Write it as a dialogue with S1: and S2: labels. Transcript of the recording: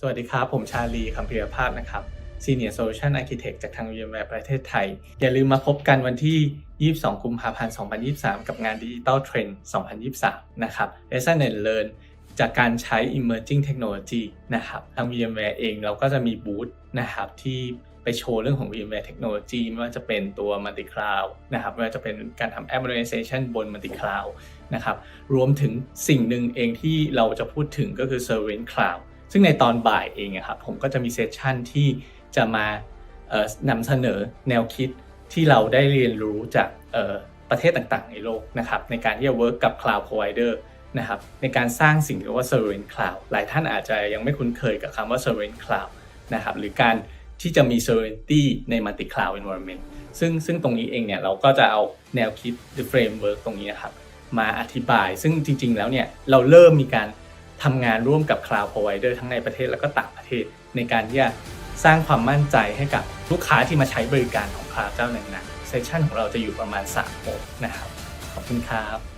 S1: สวัสดีครับ ผมชาลีคำเพิรภาพนะครับ Senior Solution Architect จากทาง VMware ประเทศไทย อย่าลืมมาพบกันวันที่ 22 กุมภาพันธ์ 2023 กับงาน Digital Trend 2023 นะครับ Lesson and Learn จากการใช้ Emerging Technology นะครับ ทาง VMware เองเราก็จะมีบูธนะครับที่ไปโชว์เรื่องของ VMware Technology ไม่ว่าจะเป็นตัว Multi Cloud นะครับไม่ว่าจะเป็นการทำ App Modernization บน Multi Cloud นะครับ รวมถึงสิ่งหนึ่งเองที่เราจะพูดถึงก็คือ Sovereign Cloud ซึ่งในตอนบ่ายเองครับผมก็จะมีเซสชันที่จะมานำเสนอแนวคิดที่เราได้เรียนรู้จากประเทศต่างๆ ในโลกนะครับในการที่จะ work กับ Cloud Provider นะครับในการสร้างสิ่งที่เรียกว่า Sovereign Cloud หลายท่านอาจจะยังไม่คุ้นเคยกับคำว่า Sovereign Cloud นะครับหรือการที่จะมี Sovereignty ใน Multi Cloud Environment ซึ่งซึ่งตรงนี้เองเนี่ยเราก็จะเอาแนวคิดหรือ framework ตรงนี้นะครับมาอธิบาย ซึ่งจริงๆแล้วเนี่ยเราเริ่มมีการ ทำงานร่วมกับ Cloud Provider ทั้งในประเทศและก็ต่างประเทศ ในการที่จะสร้างความมั่นใจให้กับลูกค้าที่มาใช้บริการของ Cloud เจ้านั้นะเซสชันของเราจะอยู่ประมาณ3โมงนะครับ ขอบคุณครับ